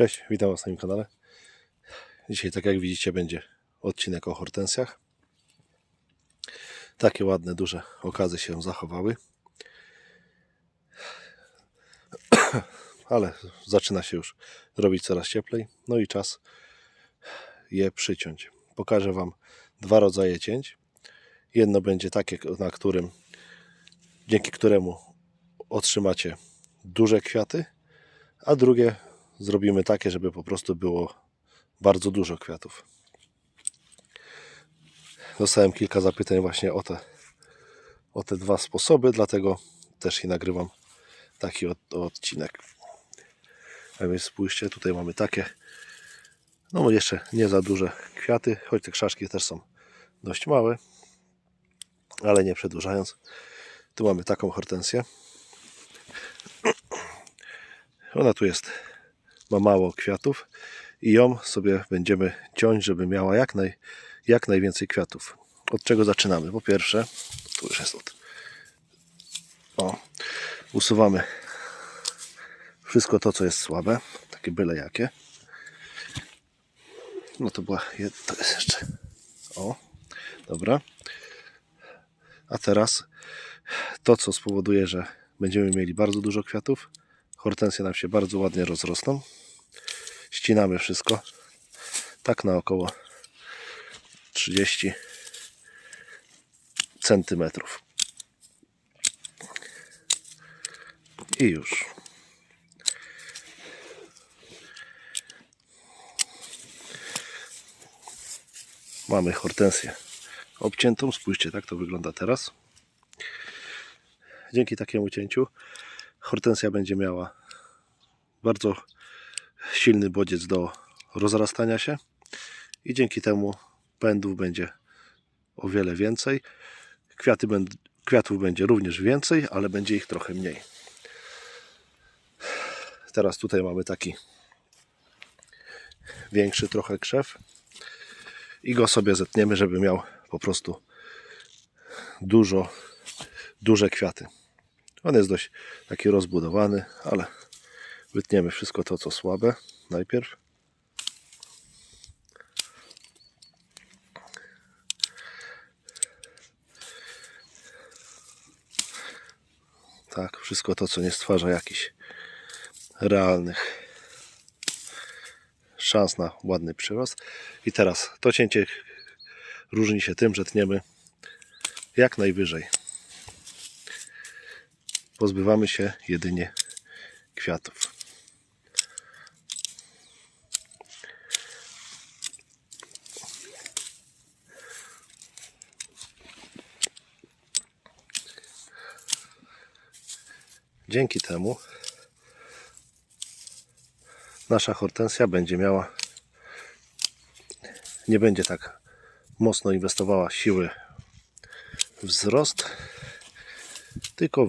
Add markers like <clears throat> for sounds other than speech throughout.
Cześć, witam Was na moim kanale. Dzisiaj, tak jak widzicie, będzie odcinek o hortensjach. Takie ładne, duże okazy się zachowały. Ale zaczyna się już robić coraz cieplej. No i czas je przyciąć. Pokażę Wam dwa rodzaje cięć. Jedno będzie takie, na którym, dzięki któremu otrzymacie duże kwiaty, a drugie zrobimy takie, żeby po prostu było bardzo dużo kwiatów. Dostałem kilka zapytań właśnie o te, o te dwa sposoby, dlatego też i nagrywam taki od, odcinek. A więc spójrzcie, tutaj mamy takie, no jeszcze nie za duże kwiaty, choć te krzaszki też są dość małe, ale nie przedłużając, tu mamy taką hortensję. Ona tu jest ma mało kwiatów i ją sobie będziemy ciąć, żeby miała jak, naj, jak najwięcej kwiatów. Od czego zaczynamy? Po pierwsze, tu już jest od. O, usuwamy wszystko to, co jest słabe, takie byle jakie. No to była, to jest jeszcze. O, dobra. A teraz to, co spowoduje, że będziemy mieli bardzo dużo kwiatów. Hortensje nam się bardzo ładnie rozrosną. Ścinamy wszystko. Tak na około 30 centymetrów. I już. Mamy hortensję obciętą. Spójrzcie tak to wygląda teraz. Dzięki takiemu cięciu hortensja będzie miała bardzo silny bodziec do rozrastania się i dzięki temu pędów będzie o wiele więcej. Kwiaty kwiatów będzie również więcej, ale będzie ich trochę mniej. Teraz tutaj mamy taki większy trochę krzew i go sobie zetniemy, żeby miał po prostu dużo, duże kwiaty. On jest dość taki rozbudowany, ale Wytniemy wszystko to, co słabe najpierw. Tak, wszystko to, co nie stwarza jakichś realnych szans na ładny przyrost. I teraz to cięcie różni się tym, że tniemy jak najwyżej. Pozbywamy się jedynie kwiatów. Dzięki temu nasza hortensja będzie miała nie będzie tak mocno inwestowała siły wzrost, tylko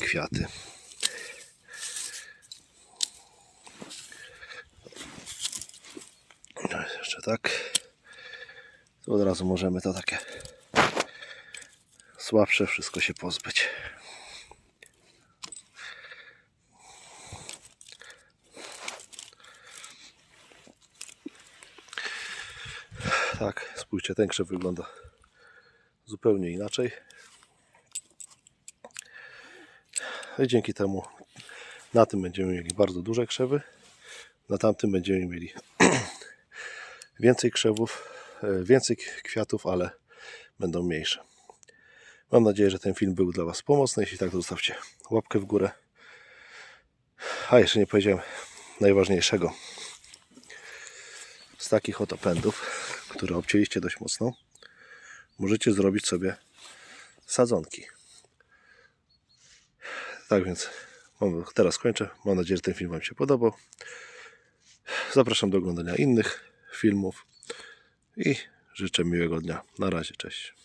kwiaty. No, Jeszcze tak. Tu od razu możemy to takie słabsze wszystko się pozbyć. Tak, spójrzcie, ten wygląda zupełnie inaczej. No I dzięki temu na tym będziemy mieli bardzo duże krzewy, na tamtym będziemy mieli <clears throat> więcej krzewów, e, więcej kwiatów, ale będą mniejsze. Mam nadzieję, że ten film był dla Was pomocny. Jeśli tak, to zostawcie łapkę w górę. A jeszcze nie powiedziałem najważniejszego. Z takich oto pędów, które obcięliście dość mocno, możecie zrobić sobie sadzonki. Tak więc teraz kończę. Mam nadzieję, że ten film Wam się podobał. Zapraszam do oglądania innych filmów i życzę miłego dnia. Na razie, cześć.